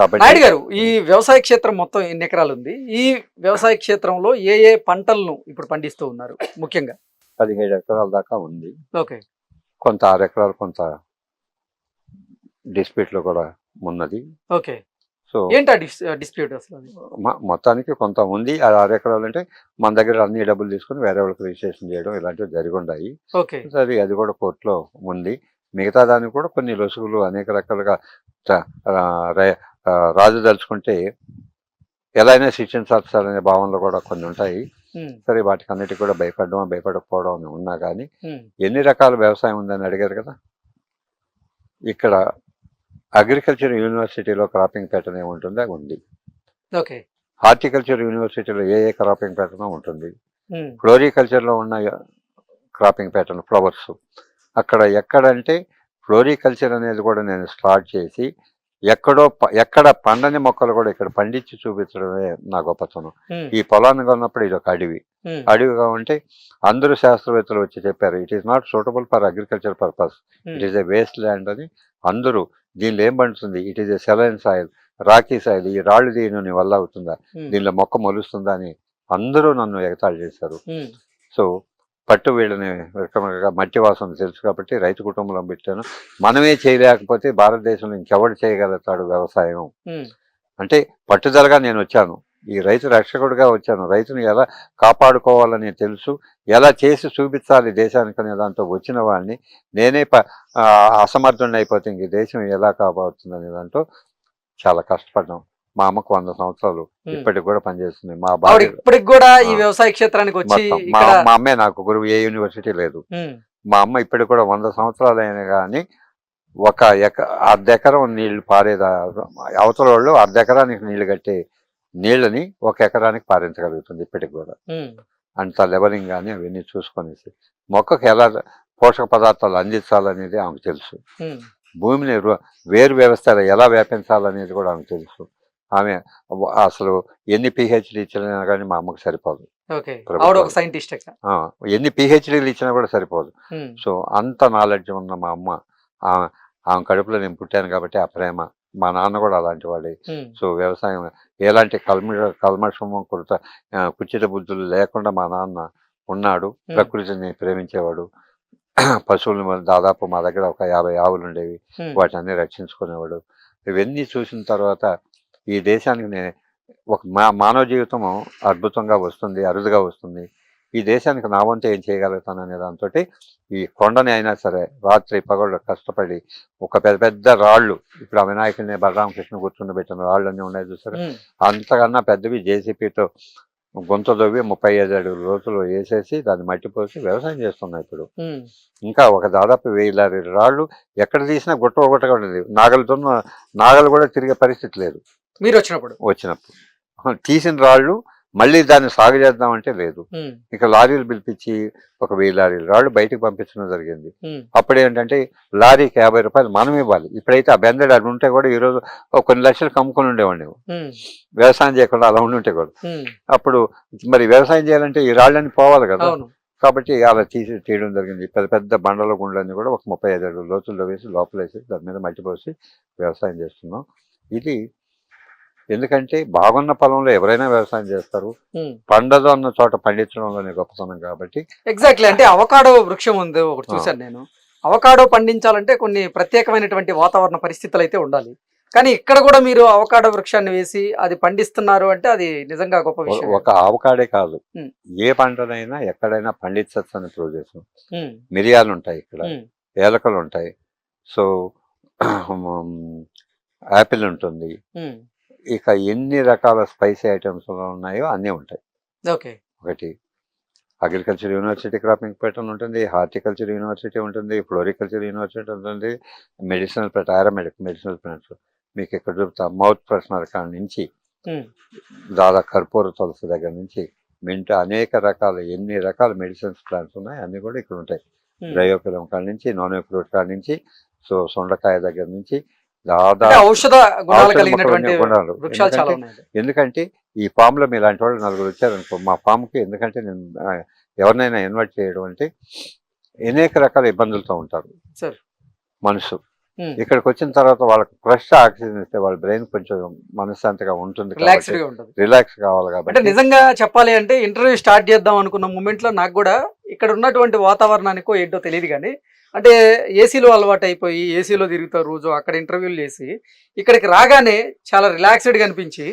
నాయుడు గారు ఈ వ్యవసాయ క్షేత్రం మొత్తం ఎన్ని ఎకరాలు ఉంది ఈ వ్యవసాయ క్షేత్రంలో ఏ ఏ పంటలను ఇప్పుడు పండిస్తూ ఉన్నారు ముఖ్యంగా? పదిహేడు ఎకరాల దాకా ఉంది. ఓకే. కొంత ఆరు ఎకరాలు కొంత dispute లో కూడా ఉన్నది. ఓకే. సో ఏంటా డిస్ డిస్ప్యూట్ అసలు అది? మ- మొత్తానికి కొంత ఉంది. ఆ ఆరు ఎకరాలు అంటే మన దగ్గర అన్ని డబ్బులు తీసుకుని వేరే వాళ్ళకి రిజిస్ట్రేషన్ చేయడం ఇలాంటివి జరిగి ఉన్నాయి ఓకే అది అది కూడా కోర్టులో ఉంది. మిగతా దానికి కూడా కొన్ని లొసుగులు అనేక రకాలుగా చ- ఆ, రే- ఆ, రాజు దలుచుకుంటే ఎలా అయినా శిక్షించాలనే భావనలు కూడా కొన్ని ఉంటాయి. సరే వాటికి అన్నిటికీ కూడా భయపడడం భయపడకపోవడం ఉన్నా కానీ ఎన్ని రకాల వ్యవసాయం ఉందని అడిగారు కదా? ఇక్కడ అగ్రికల్చర్ యూనివర్సిటీలో క్రాపింగ్ ప్యాటర్న్ ఏముంటుందో? అది ఉంది. ఓకే. హార్టికల్చర్ యూనివర్సిటీలో ఏ ఏ క్రాపింగ్ ప్యాటర్న్ ఉంటుంది? ఉమ్, ఫ్లోరికల్చర్లో ఉన్న క్రాపింగ్ ప్యాటర్న్ ఫ్లవర్స్. అక్కడ ఎక్కడంటే ఫ్లోరికల్చర్ అనేది కూడా నేను స్టార్ట్ చేసి ఎక్కడో ఎక్కడ పండని మొక్కలు కూడా ఇక్కడ పండించి చూపించడమే నా గొప్పతనం. ఈ పొలాన్ని కొన్నప్పుడు ఇది ఒక అడవి అడవిగా ఉంటే అందరూ శాస్త్రవేత్తలు వచ్చి చెప్పారు it is not suitable for agriculture purpose it is a waste land అని అందరూ దీనిలో ఏం పండుతుంది? It is a saline soil rocky soil ఈ రాళ్ళు దీని వల్ల అవుతుందా? దీనిలో మొక్క మొలుస్తుందా? అని అందరూ నన్ను ఎగతాళి చేశారు. సో పట్టు వీళ్ళని మట్టి వాసన తెలుసు కాబట్టి రైతు కుటుంబంలో పెట్టాను. మనమే చేయలేకపోతే భారతదేశంలో ఇంకెవడు చేయగలుగుతాడు వ్యవసాయం? అంటే పట్టుదలగా నేను వచ్చాను. ఈ రైతు రక్షకుడిగా వచ్చాను. రైతుని ఎలా కాపాడుకోవాలని తెలుసు. ఎలా చేసి చూపించాలి దేశానికి అనే దాంతో వచ్చిన వాడిని. నేనే అసమర్థుడిని అయిపోతే ఇంక దేశం ఎలా కాపాడుతుందనే దాంట్లో చాలా కష్టపడ్డాం. మా అమ్మకు వంద సంవత్సరాలు. ఇప్పటికి కూడా పనిచేస్తుంది. మా భార్య ఇప్పటికి కూడా ఈ. వ్యవసాయ క్షేత్రానికి వచ్చి మా అమ్మే నాకు గురువు ఏ యూనివర్సిటీ లేదు. మా అమ్మ ఇప్పటికి కూడా వంద సంవత్సరాలు అయినా కానీ ఒక ఎక అర్ధ ఎకరం నీళ్ళు పారేదా అవతల వాళ్ళు అర్ధ ఎకరానికి నీళ్ళు కట్టే నీళ్ళని ఒక ఎకరానికి పారించగలుగుతుంది ఇప్పటికి కూడా. అంత లెవలింగ్ కానీ అవన్నీ చూసుకొనేసి మొక్కకు ఎలా పోషక పదార్థాలు అందించాలనేది ఆమెకు తెలుసు. భూమిని వేరు వ్యవస్థ ఎలా వ్యాపించాలనేది కూడా ఆమెకు తెలుసు. ఆమె అసలు ఎన్ని పిహెచ్డి ఇచ్చినా కానీ మా అమ్మకు సరిపోదు. సైంటిస్ట్ ఎన్ని పిహెచ్డీలు ఇచ్చినా కూడా సరిపోదు. సో అంత నాలెడ్జ్ ఉన్న మా అమ్మ ఆమె కడుపులో నేను పుట్టాను కాబట్టి ఆ ప్రేమ మా నాన్న కూడా అలాంటి వాడే. సో వ్యవసాయం ఎలాంటి కల్మ కల్మషము కృత ఆ, కుచిత బుద్ధులు లేకుండా మా నాన్న ఉన్నాడు. ప్రకృతిని ప్రేమించేవాడు. పశువులు దాదాపు మా దగ్గర ఒక యాభై ఆవులు ఉండేవి వాటిని అన్ని రక్షించుకునేవాడు. ఇవన్నీ చూసిన తర్వాత ఈ దేశానికి నేను ఒక మా మానవ జీవితం అద్భుతంగా వస్తుంది అరుదుగా వస్తుంది. ఈ దేశానికి నా వంతు ఏం చేయగలుగుతాను అనే దాంతో ఈ కొండని అయినా సరే రాత్రి పగళ్ళు కష్టపడి ఒక పెద్ద పెద్ద రాళ్ళు ఇప్పుడు ఆ వినాయకుడిని బలరామకృష్ణ కూర్చుండబెట్టిన రాళ్ళు అన్నీ ఉన్నాయి చూసారు? అంతకన్నా పెద్దవి జేసీపీతో గుంత దొవ్వి ముప్పై ఐదు అడుగుల రోజులు వేసేసి దాన్ని మట్టి పోసి వ్యవసాయం చేస్తున్నాయి ఇప్పుడు. ఇంకా ఒక దాదాపు వెయ్యి లారీ రాళ్ళు ఎక్కడ తీసినా గుట్ట ఒకటిగా ఉండేది. నాగలతో నాగలు కూడా తిరిగే పరిస్థితి లేదు. మీరు వచ్చినప్పుడు. వచ్చినప్పుడు తీసిన రాళ్ళు మళ్ళీ దాన్ని సాగు చేద్దామంటే లేదు. ఇక లారీలు పిలిపించి ఒక వెయ్యి లారీలు రాళ్ళు బయటకు పంపించడం జరిగింది. అప్పుడు ఏంటంటే లారీకి యాభై రూపాయలు మనం ఇవ్వాలి. ఇప్పుడైతే ఆ బెందడు అది ఉంటే కూడా ఈరోజు ఒక కొన్ని లక్షలు కమ్ముకొని ఉండేవాడిని. వ్యవసాయం చేయకుండా అలా ఉండి ఉంటే కూడా అప్పుడు మరి వ్యవసాయం చేయాలంటే ఈ రాళ్ళని పోవాలి కదా. కాబట్టి అలా తీసి తీయడం జరిగింది. పెద్ద పెద్ద బండల గుండ్లన్నీ కూడా ఒక ముప్పై ఐదు అడుగుల లోతుల్లో వేసి లోపల వేసి దాని మీద మట్టి పోసి వ్యవసాయం చేస్తున్నాం. ఇది ఎందుకంటే బాగున్న పొలంలో ఎవరైనా వ్యవసాయం చేస్తారు. పండదు అన్న చోట పండించడంలోనే గొప్పతనం కాబట్టి. ఎగ్జాక్ట్లీ అంటే అవకాడో వృక్షం ఉంది ఒకటి. చూశాను నేను. అవకాడో పండించాలంటే కొన్ని ప్రత్యేకమైనటువంటి వాతావరణ పరిస్థితులు అయితే ఉండాలి. కానీ ఇక్కడ కూడా మీరు అవకాడో వృక్షాన్ని వేసి అది పండిస్తున్నారు అంటే అది నిజంగా గొప్ప విషయం. ఒక ఆవకాడే కాదు. ఏ పంటనైనా ఎక్కడైనా పండించచ్చు అని ప్రూవ్ చేసాం మిరియాలు ఉంటాయి ఇక్కడ. ఏలకలు ఉంటాయి సో యాపిల్ ఉంటుంది. ఇక ఎన్ని రకాల స్పైసీ ఐటమ్స్ ఉన్నాయో అన్నీ ఉంటాయి. ఓకే. ఒకటి అగ్రికల్చర్ యూనివర్సిటీ క్రాపింగ్ ప్యాటర్న్ ఉంటుంది హార్టికల్చర్ యూనివర్సిటీ ఉంటుంది ఫ్లోరికల్చర్ యూనివర్సిటీ ఉంటుంది medicinal plant aromatic medicinal plants. మీకు ఇక్కడ చూపుతా మౌత్ ఫ్రెషనర్ కాడ నుంచి దాదాపు కర్పూర తులసి దగ్గర నుంచి మింట్ అనేక రకాల ఎన్ని రకాల మెడిసిన్స్ ప్లాంట్స్ ఉన్నాయి అన్ని కూడా ఇక్కడ ఉంటాయి. ఉమ్. డ్రయోఫిలం కాడ నుంచి నానో ఫ్రూట్ కాడ నుంచి సో సొండకాయ దగ్గర నుంచి ఔషధ గుణాలు ఔషధ కలిగినటువంటి మొక్కలన్నీ గుణాలు. వృక్షాలు చాలా ఎందుకంటే- ఉన్నాయి. ఎందుకంటే ఈ ఫామ్లో మీలాంటి వాళ్ళు నలుగురు వచ్చారనుకో మా ఫామ్కి ఎందుకంటే నేను ఎవరినైనా ఇన్వైట్ చేయడం అంటే అనేక రకాల ఇబ్బందులతో ఉంటారు. మనసు. ఉమ్. ఇక్కడికి వచ్చిన తర్వాత వాళ్ళకి ఫ్రెష్ ఆక్సిజన్ ఇస్తే వాళ్ళ బ్రెయిన్ కొంచెం మనశ్శాంతిగా ఉంటుంది రిలాక్స్ కావాలి కాబట్టి నిజంగా చెప్పాలి అంటే ఇంటర్వ్యూ స్టార్ట్ చేద్దాం అనుకున్న మూమెంట్లో నాకు కూడా ఇక్కడ ఉన్నటువంటి వాతావరణానికో ఏంటో తెలియదు కానీ అంటే ఏసీలో అలవాటు అయిపోయి ఏసీలో తిరుగుతారు రోజు అక్కడ ఇంటర్వ్యూలు చేసి ఇక్కడికి రాగానే చాలా రిలాక్స్డ్గా అనిపించి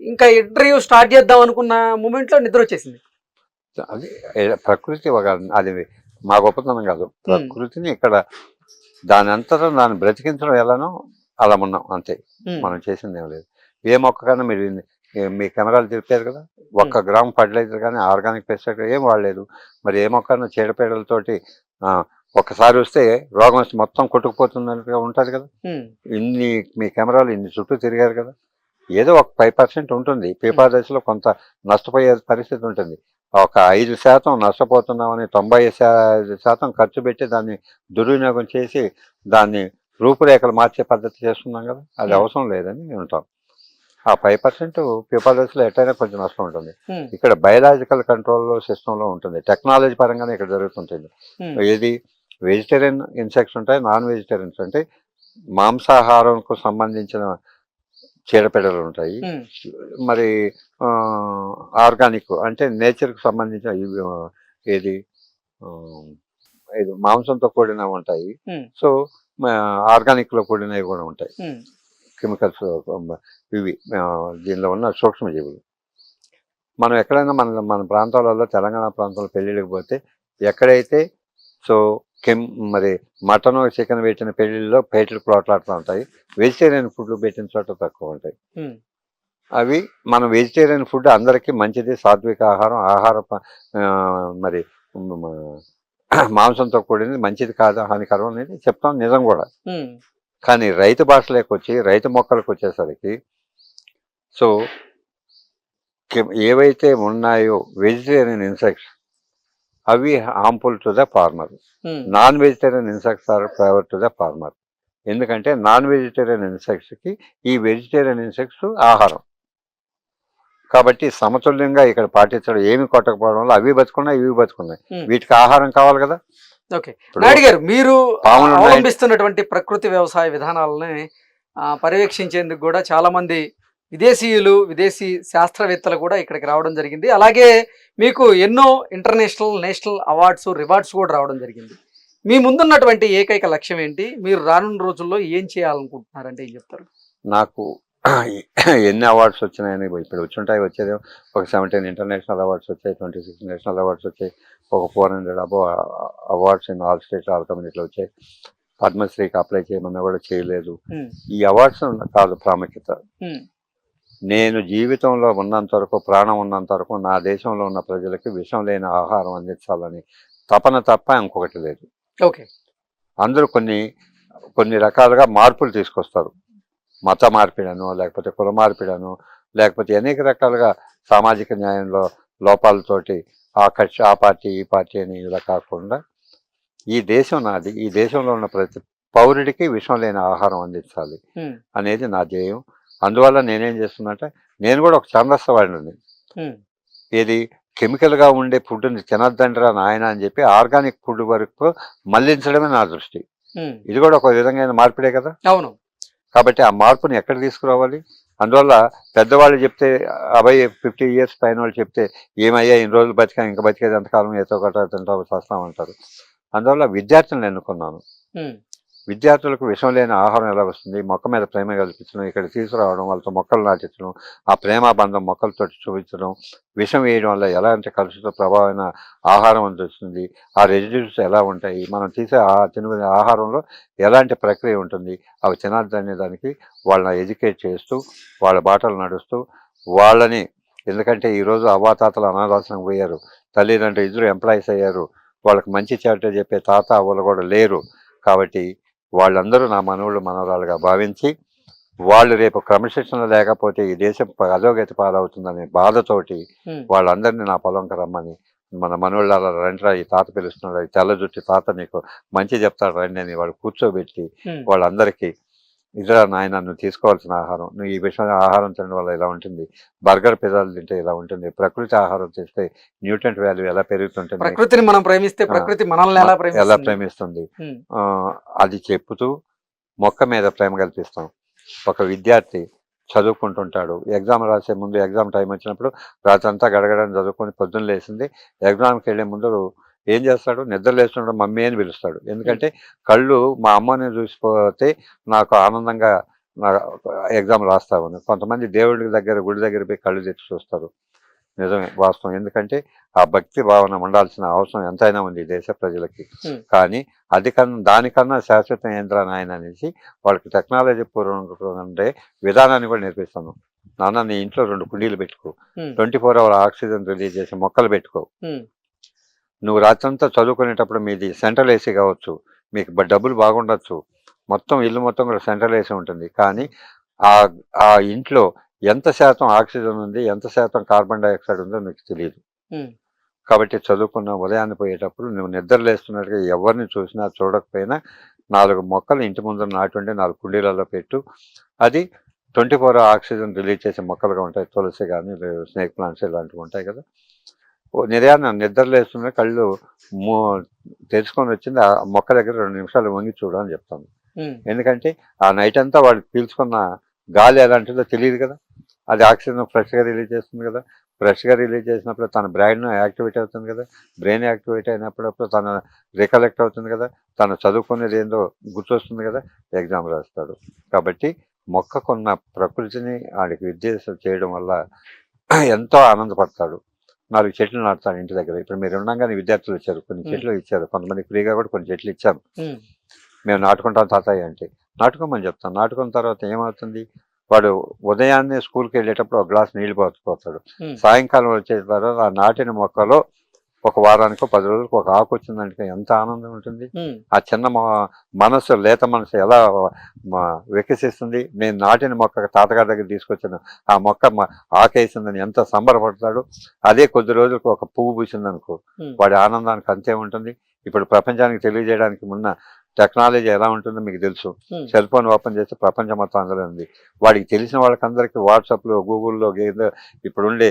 ఇంకా ఇంటర్వ్యూ స్టార్ట్ చేద్దాం అనుకున్న మూమెంట్లో నిద్ర వచ్చేసింది అది ప్రకృతి ఒక అది మా గొప్పతనం కాదు. ప్రకృతిని ఇక్కడ దాని అంతటా దాన్ని బ్రతికించడం ఎలానో అలా ఉన్నాం అంతే. మనం చేసింది ఏం లేదు. ఏ మొక్క కన్నా మీరు మీ కెమెరాలు తిప్పారు కదా? ఒక్క గ్రామ్ ఫర్టిలైజర్ కానీ ఆర్గానిక్ పెస్టిసైడ్ ఏం వాడలేదు. మరి ఏ మొక్కను చీడపీడలతోటి ఆ, ఒక్కసారి వస్తే రోగం వస్తే మొత్తం కొట్టుకుపోతున్నట్టుగా ఉంటుంది కదా? ఇన్ని మీ కెమెరాలు ఇన్ని చుట్టూ తిరిగారు కదా? ఏదో ఒక ఫైవ్ పర్సెంట్ ఉంటుంది. పీపా దశలో కొంత నష్టపోయే పరిస్థితి ఉంటుంది. ఒక ఐదు శాతం నష్టపోతున్నామని తొంభై శాతం ఖర్చు పెట్టి దాన్ని దుర్వినియోగం చేసి దాన్ని రూపురేఖలు మార్చే పద్ధతి చేస్తున్నాం కదా? అది. అవసరం లేదని ఉంటాం ఆ ఫైవ్ పర్సెంట్ పీపా దశలో ఎట్టయినా కొంచెం నష్టం ఉంటుంది. ఇక్కడ బయలాజికల్ కంట్రోల్ సిస్టంలో ఉంటుంది. టెక్నాలజీ పరంగానే ఇక్కడ జరుగుతుంటుంది. ఏది వెజిటేరియన్ ఇన్సెక్ట్స్ ఉంటాయి నాన్ వెజిటేరియన్స్ అంటే మాంసాహారంకు సంబంధించిన చీడపీడలు ఉంటాయి. మరి ఆర్గానిక్ అంటే నేచర్కి సంబంధించిన ఏది మాంసంతో కూడినవి ఉంటాయి. సో ఆర్గానిక్లో కూడినవి కూడా ఉంటాయి. కెమికల్స్ ఇవి దీనిలో ఉన్న సూక్ష్మజీవులు మనం ఎక్కడైనా మన మన ప్రాంతాలలో తెలంగాణ ప్రాంతంలో పెళ్ళిళ్ళకి పోతే ఎక్కడైతే సో కెమ్ మరి మటన్ చికెన్ పెట్టిన పెళ్ళిళ్ళలో పేటలు ప్లాట్లాడుతూ ఉంటాయి. వెజిటేరియన్ ఫుడ్లు పెట్టిన చోట తక్కువ ఉంటాయి. అవి మన వెజిటేరియన్ ఫుడ్ అందరికీ మంచిది సాత్విక ఆహారం ఆహార మరి మాంసంతో కూడింది మంచిది కాదు హానికరం అనేది చెప్తాం నిజం కూడా. కానీ రైతు భాషలోకి వచ్చి రైతు మొక్కలకు వచ్చేసరికి సో ఏవైతే ఉన్నాయో వెజిటేరియన్ ఇన్సెక్ట్స్ అవి harmful to the farmer non vegetarian insects are favour to the farmer ఎందుకంటే నాన్ వెజిటేరియన్ ఇన్సెక్ట్స్కి ఈ వెజిటేరియన్ ఇన్సెక్ట్స్ ఆహారం. కాబట్టి సమతుల్యంగా ఇక్కడ పాటించడం ఏమి కొట్టకపోవడం వల్ల అవి బతుకున్నాయి ఇవి బతుకున్నాయి. ఉమ్. వీటికి ఆహారం కావాలి కదా? ఓకే. ఇప్పుడు నాయుడు గారు మీరు. అవలంబిస్తున్నటువంటి ప్రకృతి వ్యవసాయ విధానాలని పర్యవేక్షించేందుకు కూడా చాలా మంది విదేశీయులు విదేశీ శాస్త్రవేత్తలు కూడా ఇక్కడికి రావడం జరిగింది. అలాగే మీకు ఎన్నో ఇంటర్నేషనల్ నేషనల్ అవార్డ్స్ రివార్డ్స్ కూడా రావడం జరిగింది. మీ ముందున్నటువంటి ఏకైక లక్ష్యం ఏంటి? మీరు రానున్న రోజుల్లో ఏం చేయాలనుకుంటున్నారంటే ఏం చెప్తారు? నాకు ఎన్ని అవార్డ్స్ వచ్చినాయని ఇప్పుడు వచ్చుంటాయి వచ్చేది ఒక సెవెంటీన్ ఇంటర్నేషనల్ అవార్డ్స్ వచ్చాయి ట్వంటీ సిక్స్ నేషనల్ అవార్డ్స్ వచ్చాయి ఒక four hundred above awards in all states all కమ్యూనిటీలో వచ్చాయి. పద్మశ్రీకి అప్లై చేయమన్నా కూడా చేయలేదు. ఉమ్, ఈ అవార్డ్స్ కాదు ప్రాముఖ్యత. ఉమ్, నేను జీవితంలో ఉన్నంత వరకు ప్రాణం ఉన్నంత వరకు నా దేశంలో ఉన్న ప్రజలకి విషం లేని ఆహారం అందించాలని తపన తప్ప ఇంకొకటి లేదు. ఓకే. అందరూ కొన్ని కొన్ని రకాలుగా మార్పులు తీసుకొస్తారు. మత మార్పిడను లేకపోతే కుల మార్పిడను లేకపోతే అనేక రకాలుగా సామాజిక న్యాయంలో లోపాలతోటి ఆ కక్ష ఆ పార్టీ ఈ పార్టీ అని ఇలా కాకుండా ఈ దేశం నాది ఈ దేశంలో ఉన్న ప్రతి పౌరుడికి విషం లేని ఆహారం అందించాలి అనేది నా ధ్యేయం. అందువల్ల నేనేం చేస్తున్నట్టే నేను కూడా ఒక ఛందస్సవాడిని ఉమ్, ఏది కెమికల్గా ఉండే ఫుడ్ని తినద్దంటరా నాయన అని చెప్పి ఆర్గానిక్ ఫుడ్ వరకు మళ్ళించడమే నా దృష్టి. ఇది కూడా ఒక విధంగా మార్పిడే కదా? అవును. కాబట్టి ఆ మార్పుని ఎక్కడ తీసుకురావాలి? అందువల్ల పెద్దవాళ్ళు చెప్తే అబ్బాయి ఫిఫ్టీ ఇయర్స్ పైన వాళ్ళు చెప్తే ఏమయ్యా ఇన్ని రోజులు బతికా ఇంకా బతికేది ఎంతకాలం? ఏతో ఒకట తింటావు చేస్తామంటారు అందువల్ల విద్యార్థులను ఎన్నుకున్నాను. విద్యార్థులకు విషం లేని ఆహారం ఎలా వస్తుంది? మొక్క మీద ప్రేమ కల్పించడం ఇక్కడ తీసుకురావడం వాళ్ళతో మొక్కలు నాటించడం ఆ ప్రేమ బంధం మొక్కలతో చూపించడం విషం వేయడం వల్ల ఎలాంటి కలుషిత ప్రభావమైన ఆహారం అందుతుంది ఆ రెసిడ్యూస్ ఎలా ఉంటాయి మనం తీసే ఆ తినే ఆహారంలో ఎలాంటి ప్రక్రియ ఉంటుంది అవి తినాలనే దానికి వాళ్ళని ఎడ్యుకేట్ చేస్తూ వాళ్ళ బాటలు నడుస్తూ వాళ్ళని ఎందుకంటే ఈరోజు అవ్వాతాతలు అనాథాశ్రమం పోయారు తల్లిదండ్రులు ఇద్దరు ఎంప్లాయీస్ అయ్యారు వాళ్ళకి మంచి చెడ్డ చెప్పే తాత అవ్వలు కూడా లేరు కాబట్టి వాళ్ళందరూ నా మనవుళ్ళు మనవరాలుగా భావించి వాళ్ళు రేపు క్రమశిక్షణ లేకపోతే ఈ దేశం అధోగతి పాలవుతుందనే బాధతోటి వాళ్ళందరినీ నా పొలంకి రమ్మని మన మనవుళ్ళ రండిరా ఈ తాత పిలుస్తున్నాడు ఈ తెల్ల జుట్టి తాత నీకు మంచి చెప్తాడు రండి అని వాళ్ళు కూర్చోబెట్టి వాళ్ళందరికీ ఇదిరా నాయన నువ్వు తీసుకోవాల్సిన ఆహారం నువ్వు ఈ విషయం ఆహారం తినడం వల్ల ఇలా ఉంటుంది? బర్గర్ పిజ్జాలు తింటే ఇలా ఉంటుంది? ప్రకృతి ఆహారం చేస్తే న్యూట్రెంట్ వాల్యూ ఎలా పెరుగుతుంటుంది? ప్రకృతిని మనం ప్రేమిస్తే ప్రకృతి మనల్ని ఎలా ఎలా ప్రేమిస్తుంది? అది చెప్పుతూ మొక్క మీద ప్రేమ కల్పిస్తాం. ఒక విద్యార్థి చదువుకుంటుంటాడు. ఎగ్జామ్ రాసే ముందు ఎగ్జామ్ టైం వచ్చినప్పుడు రాత్రంతా గడగడని చదువుకొని పొద్దున్న లేచింది. ఎగ్జామ్కి వెళ్ళే ముందు ఏం చేస్తాడు? నిద్ర లేస్తున్నాడు మమ్మీ అని పిలుస్తాడు. ఎందుకంటే కళ్ళు మా అమ్మని చూసిపోతే నాకు ఆనందంగా నా ఎగ్జామ్ రాస్తా ఉంది. కొంతమంది దేవుడి దగ్గర గుడి దగ్గర పోయి కళ్ళు తెచ్చి చూస్తారు. నిజమే వాస్తవం. ఎందుకంటే ఆ భక్తి భావన ఉండాల్సిన అవసరం ఎంతైనా ఉంది దేశ ప్రజలకి. కానీ అది కన్నా దానికన్నా శాశ్వత యంత్రాన్ని ఆయన అనేసి వాళ్ళకి టెక్నాలజీ పూర్వం ఉండే విధానాన్ని కూడా నేర్పిస్తాను నాన్న నీ ఇంట్లో రెండు కుండీలు పెట్టుకో. Twenty four hour oxygen release చేసే మొక్కలు పెట్టుకో. నువ్వు రాత్రంతా చదువుకునేటప్పుడు మీది సెంట్రల్ ఏసీ కావచ్చు మీకు డబ్బులు బాగుండొచ్చు. మొత్తం ఇల్లు మొత్తం కూడా సెంట్రల్ ఏసీ ఉంటుంది. కానీ ఆ ఆ ఇంట్లో ఎంత శాతం ఆక్సిజన్ ఉంది ఎంత శాతం కార్బన్ డైఆక్సైడ్ ఉందో మీకు తెలియదు కాబట్టి చదువుకున్న ఉదయాన్నే పోయేటప్పుడు నువ్వు నిద్ర లేస్తున్నట్టుగా ఎవరిని చూసినా చూడకపోయినా నాలుగు మొక్కలు ఇంటి ముందు నాటుండి నాలుగు కుండీలలో పెట్టు. అది ట్వంటీ ఫోర్ ఆక్సిజన్ రిలీజ్ చేసే మొక్కలుగా ఉంటాయి. తులసి కానీ స్నేక్ ప్లాంట్స్ ఇలాంటివి ఉంటాయి కదా. ఓ నిదయాన్న నిద్ర లేస్తున్న కళ్ళు మూ తెరుచుకొని వచ్చింది. ఆ మొక్క దగ్గర రెండు నిమిషాలు వంగి చూడు అని చెప్తాను. ఎందుకంటే ఆ నైట్ అంతా వాడు పీల్చుకున్న గాలి ఎలాంటిదో తెలియదు కదా. అది ఆక్సిజన్ ఫ్రెష్గా రిలీజ్ చేస్తుంది కదా. ఫ్రెష్గా రిలీజ్ చేసినప్పుడు తన బ్రెయిన్ యాక్టివేట్ అవుతుంది కదా. బ్రెయిన్ యాక్టివేట్ అయినప్పుడప్పుడు తన రికలెక్ట్ అవుతుంది కదా. తను చదువుకునేది ఏందో గుర్తొస్తుంది కదా. ఎగ్జామ్ రాస్తాడు. కాబట్టి మొక్కకున్న ప్రకృతిని ఆడికి విద్య చేయడం వల్ల ఎంతో ఆనందపడతాడు. నాలుగు చెట్లు నాటుతాడు ఇంటి దగ్గర. ఇప్పుడు మీరు ఉండగానే విద్యార్థులు ఇచ్చారు కొన్ని చెట్లు ఇచ్చారు కొంతమంది ఫ్రీగా కూడా కొన్ని చెట్లు ఇచ్చారు. ఉమ్, మేము నాటుకుంటాం తాతయ్య అంటే. నాటుకోమని చెప్తాం నాటుకున్న తర్వాత ఏమవుతుంది? వాడు ఉదయాన్నే స్కూల్కి వెళ్ళేటప్పుడు ఒక గ్లాస్ నీళ్ళు పోతాడు. ఉమ్, సాయంకాలం వచ్చే తర్వాత ఆ నాటిన మొక్కలో ఒక వారానికో పది రోజులకు ఒక ఆకు వచ్చిందంటే ఎంత ఆనందం ఉంటుంది. ఆ చిన్న మనసు లేత మనసు ఎలా వికసిస్తుంది నేను నాటిన మొక్క తాతగారి దగ్గర తీసుకొచ్చాను ఆ మొక్క ఆకేసిందని ఎంత సంబరపడతాడు. అదే కొద్ది రోజులకు ఒక పువ్వు పూసిందనుకో వాడి ఆనందానికి అంతే ఉంటుంది. ఇప్పుడు ప్రపంచానికి తెలియజేయడానికి మున్న టెక్నాలజీ ఎలా ఉంటుందో మీకు తెలుసు. సెల్ ఫోన్ ఓపెన్ చేస్తే ప్రపంచం మొత్తం అందులో ఉంది. వాడికి తెలిసిన వాళ్ళకందరికీ వాట్సాప్లో గూగుల్లో ఇప్పుడు ఉండే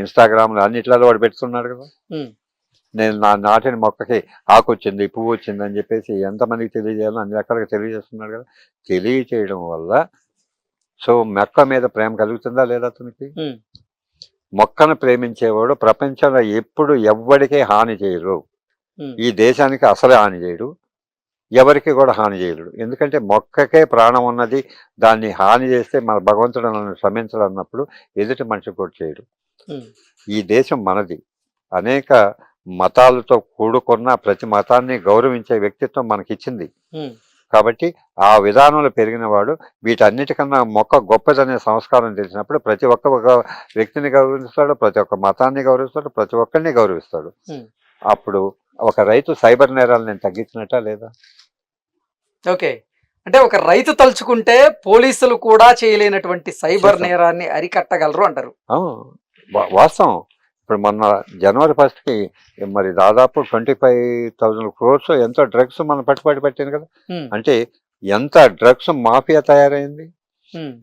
ఇన్స్టాగ్రామ్లో అన్నిట్లలో వాడు పెడుతున్నాడు కదా. నేను నా నాటిన మొక్కకి ఆకు వచ్చింది పువ్వు వచ్చింది అని చెప్పేసి ఎంతమందికి తెలియజేయాలో అన్ని రకాలుగా తెలియజేస్తున్నాడు కదా. తెలియచేయడం వల్ల సో మొక్క మీద ప్రేమ కలుగుతుందా లేదా అతనికి? మొక్కను ప్రేమించేవాడు ప్రపంచంలో ఎప్పుడు ఎవ్వడికే హాని చేయరు ఈ దేశానికి అసలే హాని చేయడు. ఎవరికి కూడా హాని చేయడు ఎందుకంటే మొక్కకే ప్రాణం ఉన్నది దాన్ని హాని చేస్తే మన భగవంతుడు నన్ను శ్రమించడు అన్నప్పుడు ఎదుటి మనిషి కూడా చేయడు. ఈ దేశం మనది. అనేక మతాలతో కూడుకున్న ప్రతి మతాన్ని గౌరవించే వ్యక్తిత్వం మనకిచ్చింది. కాబట్టి ఆ విధానంలో పెరిగిన వాడు వీటన్నిటికన్నా మొక్క గొప్పదనే సంస్కారం తెలిసినప్పుడు ప్రతి ఒక్క ఒక వ్యక్తిని గౌరవిస్తాడు ప్రతి ఒక్క మతాన్ని గౌరవిస్తాడు ప్రతి ఒక్కరిని గౌరవిస్తాడు. అప్పుడు ఒక రైతు సైబర్ నేరాలు నేను తగ్గించినట్టా లేదా? ఓకే. అంటే ఒక రైతు తలుచుకుంటే పోలీసులు కూడా చేయలేనటువంటి సైబర్. నేరాన్ని అరికట్టగలరు అంటారు. వాస్తవం. ఇప్పుడు మొన్న జనవరి ఫస్ట్కి మరి దాదాపు ట్వంటీ ఫైవ్ థౌజండ్ క్రోర్స్ ఎంతో డ్రగ్స్ మనం పట్టుబడి పెట్టింది కదా. అంటే ఎంత డ్రగ్స్ మాఫియా తయారైంది?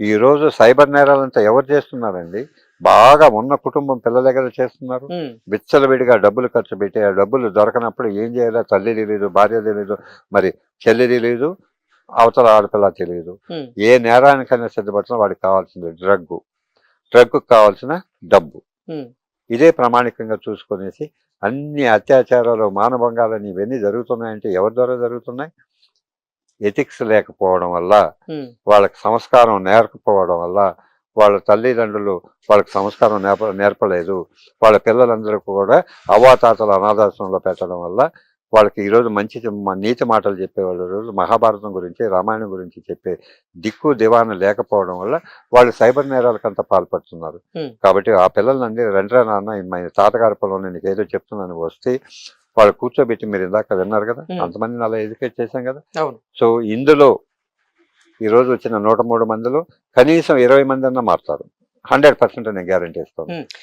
ఈ రోజు సైబర్ నేరాలంతా ఎవరు చేస్తున్నారండి? బాగా ఉన్న కుటుంబం పిల్లల దగ్గర చేస్తున్నారు. ఉమ్, విచ్చలవిడిగా డబ్బులు ఖర్చు పెట్టి ఆ డబ్బులు దొరకనప్పుడు ఏం చేయాలో? తల్లి తెలియదు భార్య తెలియదు మరి చెల్లి తెలియదు అవతల ఆడపిల్ల తెలియదు. ఏ నేరానికైనా సిద్ధపడుతున్నా వాడికి కావాల్సింది డ్రగ్ డ్రగ్ కావాల్సిన డబ్బు. ఇదే ప్రామాణికంగా చూసుకునేసి అన్ని అత్యాచారాలు మానభంగాలని ఇవన్నీ జరుగుతున్నాయంటే ఎవరి ద్వారా జరుగుతున్నాయి? ఎథిక్స్ లేకపోవడం వల్ల వాళ్ళకి సంస్కారం నేర్పకపోవడం వల్ల వాళ్ళ తల్లిదండ్రులు వాళ్ళకి సంస్కారం నేర్ప నేర్పలేదు. వాళ్ళ పిల్లలందరూ కూడా అవాతాతల అనాథాశ్రమంలో పెట్టడం వల్ల వాళ్ళకి ఈరోజు మంచి నీతి మాటలు చెప్పేవాళ్ళు. రోజు మహాభారతం గురించి రామాయణం గురించి చెప్పే దిక్కు దివాన లేకపోవడం వల్ల వాళ్ళు సైబర్ నేరాలకు అంతా పాల్పడుతున్నారు. కాబట్టి ఆ పిల్లలందరూ రండ్రా నాన్న మా తాతగారి పొలం నేను ఏదో చెప్తున్నాను వస్తే వాళ్ళు కూర్చోబెట్టి మీరు ఇందాక విన్నారు కదా. అంతమందిని అలా ఎడ్యుకేట్ చేశాం కదా. సో ఇందులో ఈ రోజు వచ్చిన నూట మూడు మందిలో కనీసం ఇరవై మంది అన్న మారుతారు. హండ్రెడ్ పర్సెంట్ నేను గ్యారంటీ ఇస్తాను.